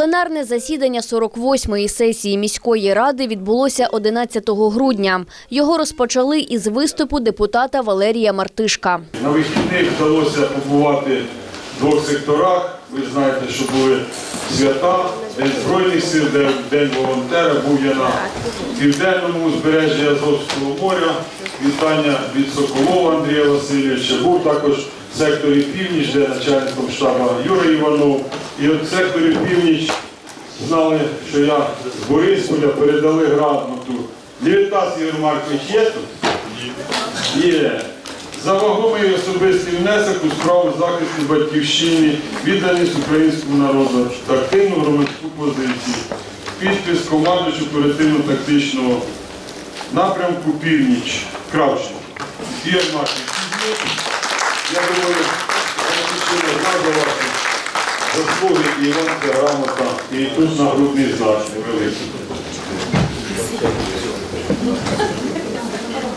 Пленарне засідання 48-ї сесії міської ради відбулося 11 грудня. Його розпочали із виступу депутата Валерія Мартишка. На вихідних вдалося побувати в двох секторах. Ви знаєте, що були свята, День Збройних сил, День волонтера. Був я на південному узбережжі Азовського моря. Вітання від Соколова Андрія Васильовича. Був також в секторі Північ, де начальником штабу Юрій Іванов. І от секторі Північ знали, що я з Борисполя передали грамоту. Лівітас Ігор Маркович є тут? Є. За вагомий особистий внесок у справу захисту батьківщини, відданість українському народу та активну громадську позицію. Підпис командуючи оперативно-тактичного напрямку Північ. Кравченко. Ігор Маркович, я думаю, знає за ваші заслуги і вам ця грамота, і тут нагрудний знак невеликий.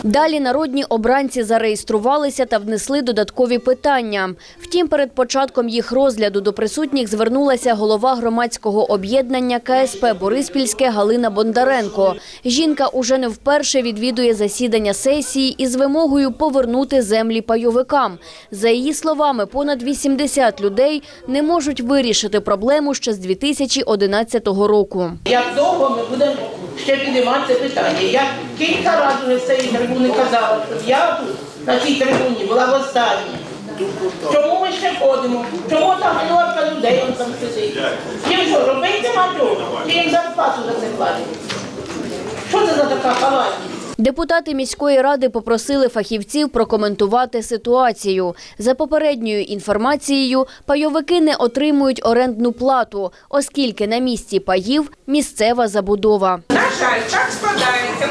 Далі народні обранці зареєструвалися та внесли додаткові питання. Втім, перед початком їх розгляду до присутніх звернулася голова громадського об'єднання КСП Бориспільське Галина Бондаренко. Жінка уже не вперше відвідує засідання сесії із вимогою повернути землі пайовикам. За її словами, понад 80 людей не можуть вирішити проблему ще з 2011 року. Як довго ми будемо ще піднімати питання? Я кілька разів з цієї трибуни казала, що я тут на цій трибуні була в останній. Чому ми ще ходимо? Чому там галерка людей он там сидить? Їм що, робити нема чого? Чи їм зарплату за це платять? Що це за така халатність? Депутати міської ради попросили фахівців прокоментувати ситуацію. За попередньою інформацією, пайовики не отримують орендну плату, оскільки на місці паїв місцева забудова. На жаль, так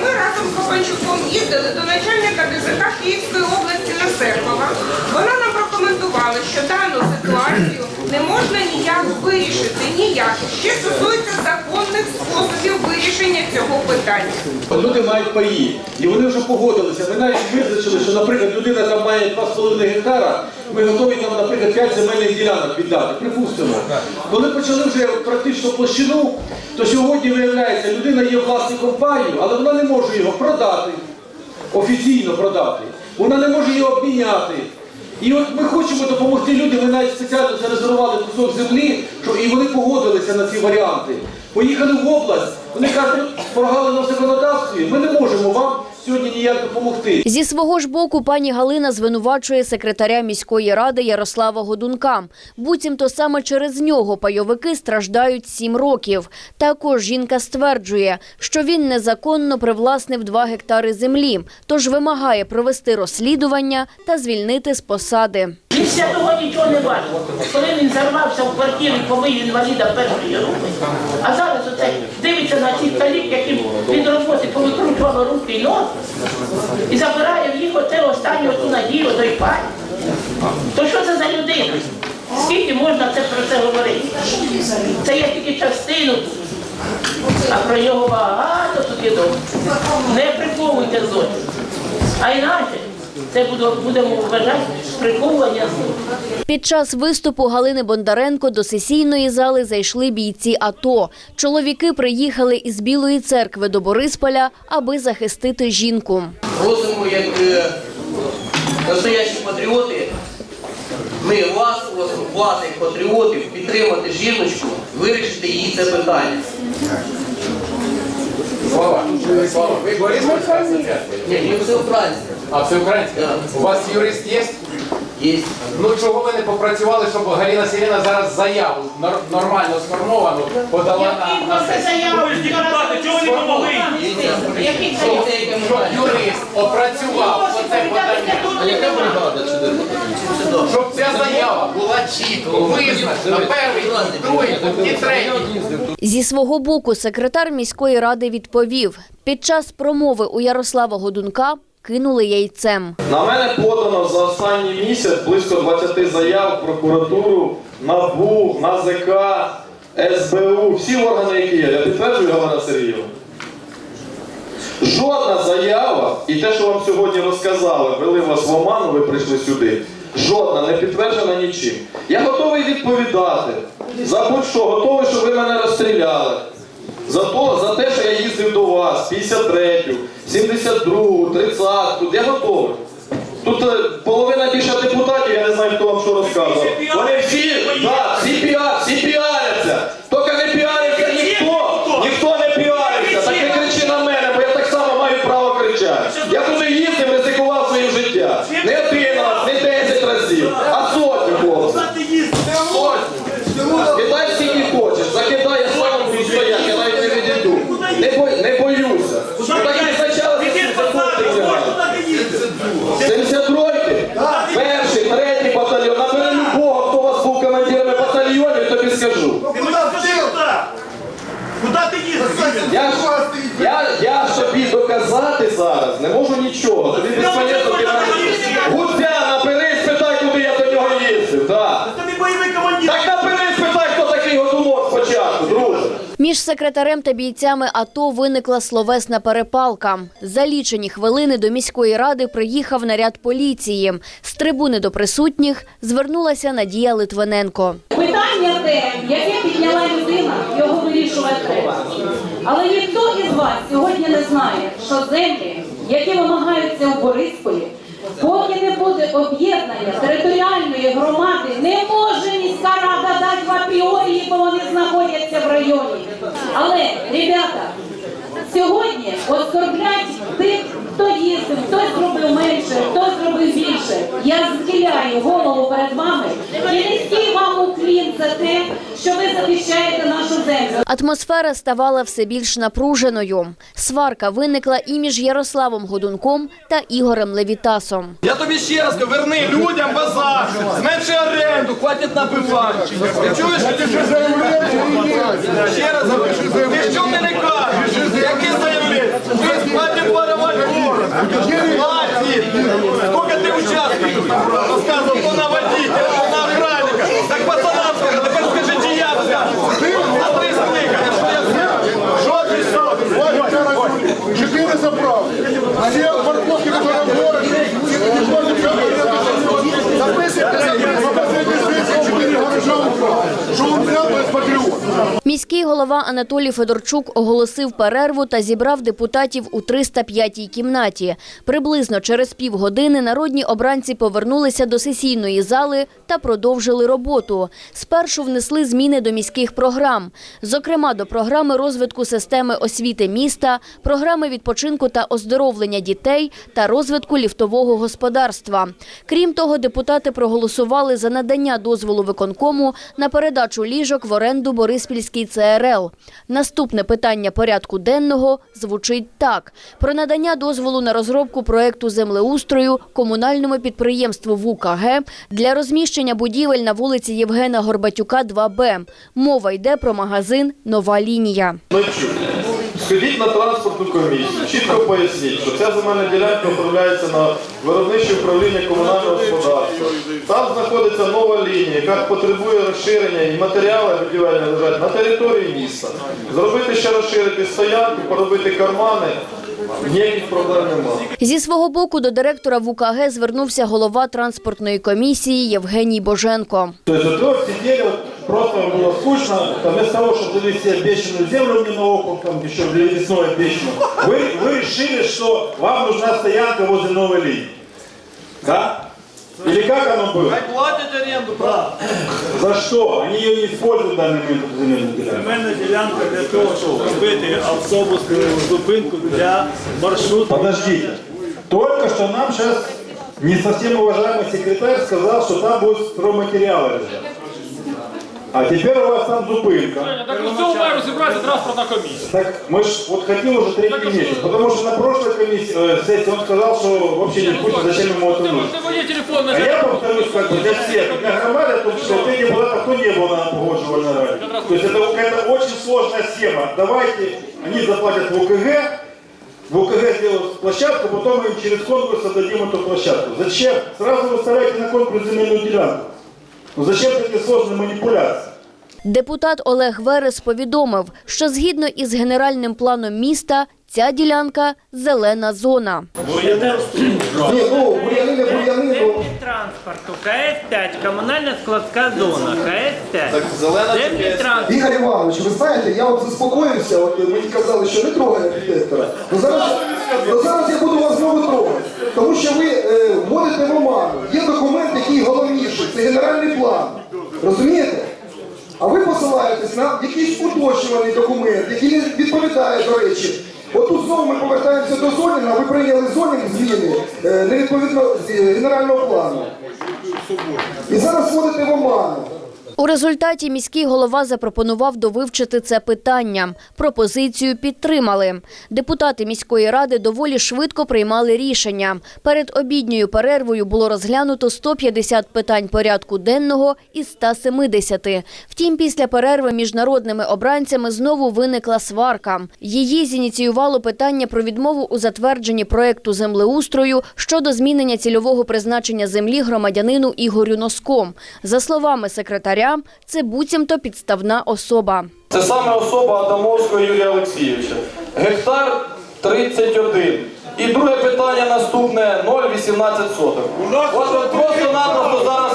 Ми разом з Копанчуком їздили до начальника ДЗК Київської області на Серпова. Вона нам прокоментувала, що дану ситуацію не можна ніяк вирішити, ніяк. Ще стосується законних способів вирішення цього питання. Люди мають паї, і вони вже погодилися. Ми навіть визначили, що, наприклад, людина там має 2,5 гектара, ми готові там, наприклад, 5 земельних ділянок віддати. Припустимо. Коли почали вже практично площину, то сьогодні виявляється, людина є власником паю, але вона не може його продати, офіційно продати. Вона не може його обміняти. І от ми хочемо допомогти людям, ми навіть спеціально зарезервували кусок землі, що і вони погодилися на ці варіанти. Поїхали в область, вони кажуть, прогалено в законодавстві, ми не можемо вам сьогодні ніяк допомогти. Зі свого ж боку пані Галина звинувачує секретаря міської ради Ярослава Годунка. Буцімто саме через нього пайовики страждають сім років. Також жінка стверджує, що він незаконно привласнив два гектари землі, тож вимагає провести розслідування та звільнити з посади. Після того нічого не бачив. Коли він зарвався в квартирі, побив інваліда першої групи, а зараз оце дивиться на цих талік, яким повикручувало руки і і забирає в їх оце останню ту надію, до пані. То що це за людина? Скільки можна це про це говорити? Це є тільки частину, а про його багато тут є добре. Не приховуйте злочин. А інакше це будемо вважати приховування. Під час виступу Галини Бондаренко до сесійної зали зайшли бійці АТО. Чоловіки приїхали із Білої церкви до Борисполя, аби захистити жінку. Просимо, як е, настоящі патріоти, ми вас просимо, вас, як патріотів, підтримати жіночку, вирішити її це питання. Слава, Слава, ви асоціація? Ні, ми все українське. А все українське? У вас юрист є? Є. Ну чого ви не попрацювали, щоб Галина Сіріна зараз заяву нор- нормально сформовану подала Який на, на сесію? заява? Чого ви не помогли? Який Щоб юрист опрацював оце подання. Щоб ця заява була чітко визначена, перший, другий і третій. Зі свого боку секретар міської ради відповів, під час промови у Ярослава Годунка кинули яйцем. На мене подано за останній місяць близько 20 заяв в прокуратуру, НАБУ, НАЗК, СБУ, всі органи, які є. Я підтверджую, Галина Сергіївна. Жодна заява, і те, що вам сьогодні розказали, вели вас в оману, ви прийшли сюди. Жодна не підтверджена нічим. Я готовий відповідати. За будь-що, готовий, щоб ви мене розстріляли. За, то, за те, що я їздив до вас, 53-ю, 72-ю, 30-ю, я готовий. Тут е, половина більше депутатів, я не знаю, хто вам що розказував. Вони всі, Між секретарем та бійцями АТО виникла словесна перепалка. За лічені хвилини до міської ради приїхав наряд поліції. З трибуни до присутніх звернулася Надія Литвиненко. Питання те, яке підняла людина, його вирішувати треба. Але ніхто із вас сьогодні не знає, що землі, які вимагаються у Борисполі, поки не буде об'єднання територіальної громади, не може міська рада дати в апріорії, бо вони знаходяться в районі. Але, ребята, сьогодні оскорблять тих, хто їздив, те, що ви захищаєте нашу землю. Атмосфера ставала все більш напруженою. Сварка виникла і між Ярославом Годунком та Ігорем Левітасом. Я тобі ще раз кажу, верни людям базар, зменши оренду, хватить набивати. Ти чуєш? Ще раз ти що ти не кажеш? Яке заявлення? Ти хватить воровать город. Хватить. Сколько ти учасників розказував, то на водителя, то на охранника. Так пацанам скажи, тепер скажи, чи я взяв. А ти слухай, що я взяв? Що ти що? Четыре заправки. Все парковки, которые в городе, Что он взял без патриот? Міський голова Анатолій Федорчук оголосив перерву та зібрав депутатів у 305-й кімнаті. Приблизно через півгодини народні обранці повернулися до сесійної зали та продовжили роботу. Спершу внесли зміни до міських програм, зокрема до програми розвитку системи освіти міста, програми відпочинку та оздоровлення дітей та розвитку ліфтового господарства. Крім того, депутати проголосували за надання дозволу виконкому на передачу ліжок в оренду Бориспільській ЦРЛ. Наступне питання порядку денного звучить так: про надання дозволу на розробку проекту землеустрою комунальному підприємству ВУКГ для розміщення будівель на вулиці Євгена Горбатюка, 2Б. Мова йде про магазин Нова лінія. Ночу. Сходіть на транспортну комісію, чітко поясніть, що ця земельна ділянка управляється на виробниче управління комунального господарства. Там знаходиться нова лінія, яка потребує розширення і матеріали будівельні лежать на території міста. Зробити ще розширити стоянку, поробити кармани, ніяких проблем немає. Зі свого боку до директора ВУКГ звернувся голова транспортної комісії Євгеній Боженко. То есть вот вы вот сидели, вот просто вам было скучно, там, вместо того, чтобы завести обещанную землю мне на округ, там еще для лесной обещанную, вы, вы решили, что вам нужна стоянка возле новой линии. Да? Или как оно было? Платять оренду, правда? За что? Они ее не используют в данный момент, эту земельную делянку. Земельна ділянка для того, щоб зробити автобусну зупинку для маршруту. Подождите. Только что нам сейчас не совсем уважаемый секретарь сказал, что там будут стройматериалы лежать. А теперь у вас там зупинка. Так ну цього має розібратися транспортна комісія. Так мы ж вот хотим уже третий месяц, потому что на прошлой комиссии, э, сессии он сказал, что вообще не в курсе, зачем ему это Ти нужно. ти моє телефонне А я повторюсь, как бы для всех, для громады, о том, что ты депутатов, кто не был на погоджевальной раде. То есть это какая-то очень сложная схема. Давайте, они заплатят в УКГ, в УКГ сделают площадку, потом мы им через конкурс отдадим эту площадку. Зачем? Сразу выставляйте на конкурс земельную делянку. Ну зачем такие сложные манипуляции? Депутат Олег Верес повідомив, що згідно із генеральним планом міста Ця ділянка зелена зона. Ну, ну. Транспорту, КС-5, комунальна складська зона, КС-5. Зелена Землі транспорту. Ігор Іванович, ви знаєте, я от заспокоївся, от мені казали, що не трогай архітектора. Ну зараз, ну зараз я буду вас знову трогати. Тому що ви е, вводите в оману. Є документ, який головніший, це генеральний план. Розумієте? А ви посилаєтесь на якийсь уточнюваний документ, який не відповідає, до речі. От знову ми повертаємося до зонінга, ви прийняли зонінг зміни е, невідповідно з е, генерального плану. І зараз вводите в оману. У результаті міський голова запропонував довивчити це питання. Пропозицію підтримали. Депутати міської ради доволі швидко приймали рішення. Перед обідньою перервою було розглянуто 150 питань порядку денного із 170. Втім, після перерви між народними обранцями знову виникла сварка. Її зініціювало питання про відмову у затвердженні проекту землеустрою щодо змінення цільового призначення землі громадянину Ігорю Носко. За словами секретаря, це буцімто підставна особа. Це саме особа Адамовського Юрія Олексійовича. Гектар 31. І друге питання наступне 0,18 соток. От от просто-напросто зараз,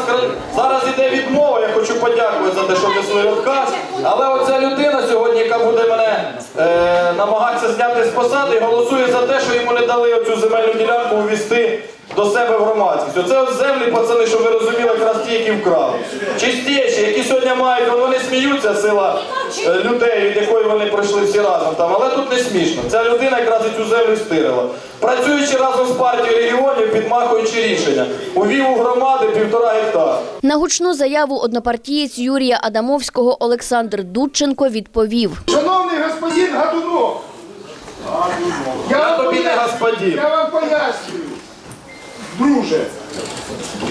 зараз іде відмова, я хочу подякувати за те, що внесли відказ. Але оця людина сьогодні, яка буде мене е, намагатися зняти з посади, голосує за те, що йому не дали оцю земельну ділянку увізти до себе в громадськість. Оце землі, пацани, щоб ви розуміли, якраз ті, які вкрали. Чистіші, які сьогодні мають, вони сміються, сила е, людей, від якої вони пройшли всі разом там. Але тут не смішно. Ця людина якраз і цю землю стирила. Працюючи разом з партією регіонів, підмахуючи рішення, увів у громади півтора гектара. На гучну заяву однопартієць Юрія Адамовського Олександр Дудченко відповів. Шановний господин Гадунов, Я вам тобі не господин. Я вам пояснюю, друже.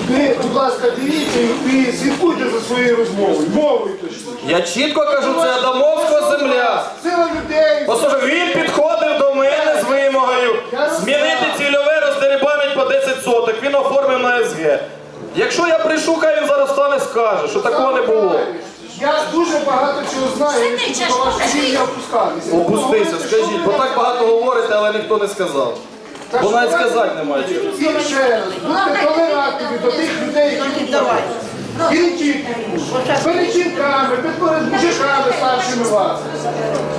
Ви, будь ласка, дивіться і слідкуйте за своєю розмовою. Мовою точно. Я чітко кажу, це Адамовського земля. Сила людей. Послухай, він підходив до мене з вимогою змінити цільове роздерибанить по 10 соток. Він оформив на СГ. Якщо я прийшу, хай він зараз стане скаже, що такого не було. Я дуже багато чого знаю, вашого рівня. Опустися, скажіть, бо так багато говорите, але ніхто не сказав. Бо навіть сказати немає чого. І ще раз, будьте толерантними до тих людей, які тут давай. І не тільки. Перед жінками, старшими вас.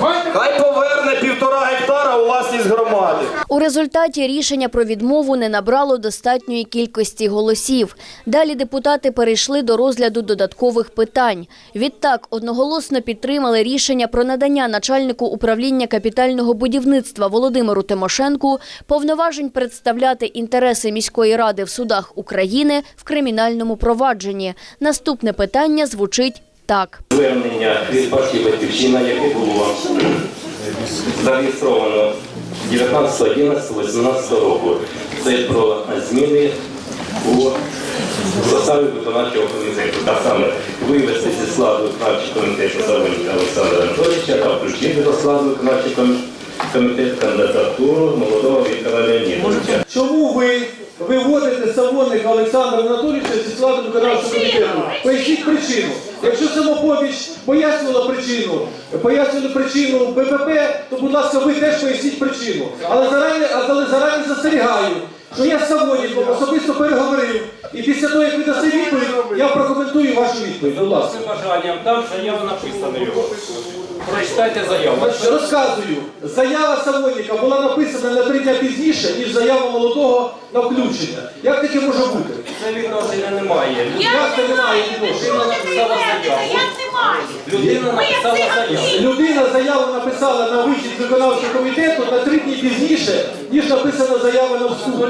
Маєте Хай поверне півтора гектара у власність громади. У результаті рішення про відмову не набрало достатньої кількості голосів. Далі депутати перейшли до розгляду додаткових питань. Відтак одноголосно підтримали рішення про надання начальнику управління капітального будівництва Володимиру Тимошенку повноважень представляти інтереси міської ради в судах України в кримінальному провадженні. Наступне питання звучить так. звернення від партії Батьківщина, яке було зареєстровано 19.11.18 року. Це про зміни у составі виконавчого комітету. Так саме вивести зі складу виконавчого комітету Олександра Анатолійовича та включити до складу виконавчого ком- комітету кандидатуру молодого Віктора Леонідовича. Чому ви виводите Савонника Олександра Анатолійовича зі складу виконавчого комітету? Поясніть причину. Якщо самопоміч пояснювала причину, пояснювали причину БПП, то, будь ласка, ви теж поясніть причину. Але зарані, але зарані застерігаю, що я з Савонником особисто переговорив, і після того, як ви дасте відповідь, я прокоментую вашу відповідь. Будь ласка. бажанням там написано його. Прочитайте заяву. Розказую, заява Савонніка була написана на три дня пізніше, ніж заява молодого на включення. Як таке може бути? Це відношення немає. Як це немає відношення? Людина написала заяву. Людина написала заяву. Людина заяву написала на вихід з виконавчого комітету на три дні пізніше, ніж написана заява на вступ.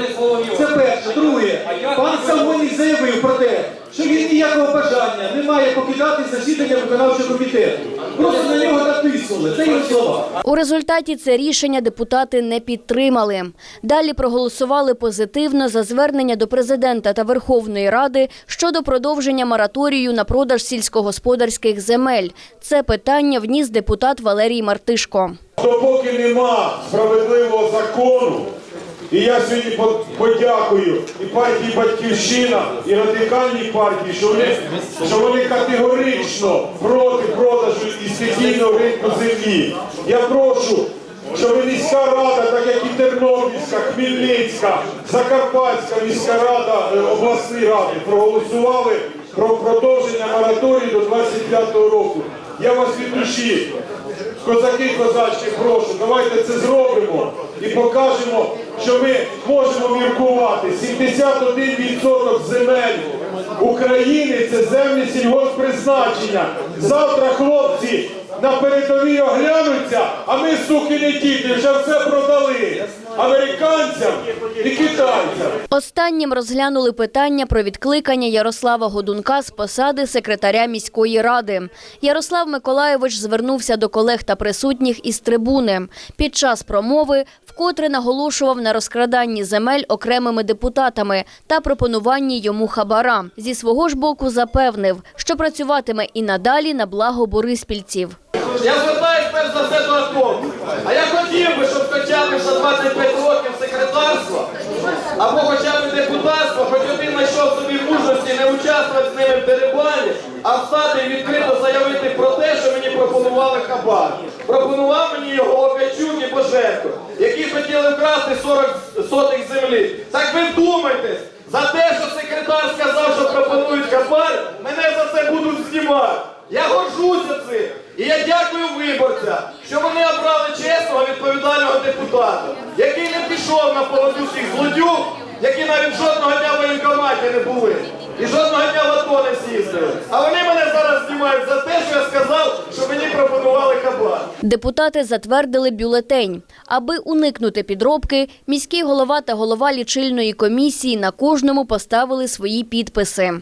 Це перше. Друге, пан Савонік заявив про те, що він ніякого бажання не має покидати засідання виконавчого комітету. Просто на нього натиснули. Це його слова. У результаті це рішення депутати не підтримали. Далі проголосували позитивно за звернення до президента та Верховної Ради щодо продовження мораторію на продаж сільськогосподарських земель. Це питання вніс депутат Валерій Мартишко. Допоки нема справедливого закону, і я сьогодні подякую і партії Батьківщина, і радикальній партії, що вони, що вони категорично проти продажу і стихійного ринку землі. Я прошу щоб міська рада, так як і Тернопільська, Хмельницька, Закарпатська міська рада, е, обласні ради проголосували про продовження мораторію до 25-го року. Я вас від душі, козаки, козачки, прошу, давайте це зробимо і покажемо, що ми можемо міркувати. 71% земель України це землі сільгосппризначення. Завтра хлопці на передовій оглянуться, а ми, суки, не діти, вже все продали американцям і китайцям. Останнім розглянули питання про відкликання Ярослава Годунка з посади секретаря міської ради. Ярослав Миколайович звернувся до колег та присутніх із трибуни. Під час промови вкотре наголошував на розкраданні земель окремими депутатами та пропонуванні йому хабара. Зі свого ж боку запевнив, що працюватиме і надалі на благо бориспільців. Я звертаюсь перш за все до АТО. А я хотів би, щоб хоча б за 25 років секретарства або хоча б депутатства, хоч один знайшов собі мужності не участвувати з ними в дерибані, а встати і відкрито заявити про те, що мені пропонували хабар. Пропонував мені його Окачук і Боженко, які хотіли вкрасти 40 сотих землі. Так ви вдумайтесь, за те, що секретар сказав, що пропонують хабар, мене за це будуть знімати. Я горжуся цим. І я дякую виборцям, що вони обрали чесного відповідального депутата, який не пішов на поводу всіх злодюг, які навіть жодного дня в воєнкоматі не були. І жодного дня в АТО не з'їздили. А вони мене зараз знімають за те, що я сказав, що мені пропонували хабар. Депутати затвердили бюлетень. Аби уникнути підробки, міський голова та голова лічильної комісії на кожному поставили свої підписи.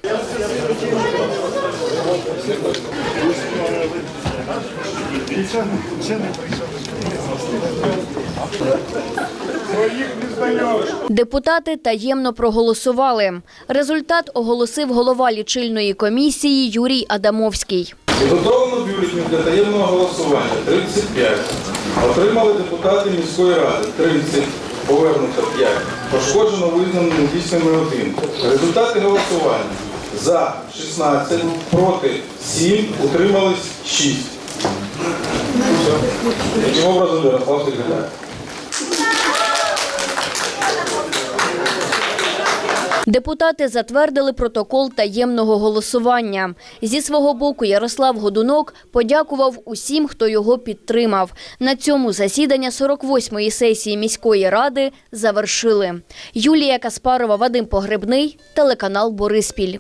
Депутати таємно проголосували. Результат оголосив голова лічильної комісії Юрій Адамовський. Підготовлено бюлетнів для таємного голосування 35. Отримали депутати міської ради 30. Повернуто 5. Пошкоджено визнано недійсними 1. Результати голосування. За 16, проти 7, утримались 6. Все. Таким образом, Ярослав секретар. Депутати затвердили протокол таємного голосування. Зі свого боку Ярослав Годунок подякував усім, хто його підтримав. На цьому засідання 48-ї сесії міської ради завершили. Юлія Каспарова, Вадим Погребний, телеканал Бориспіль.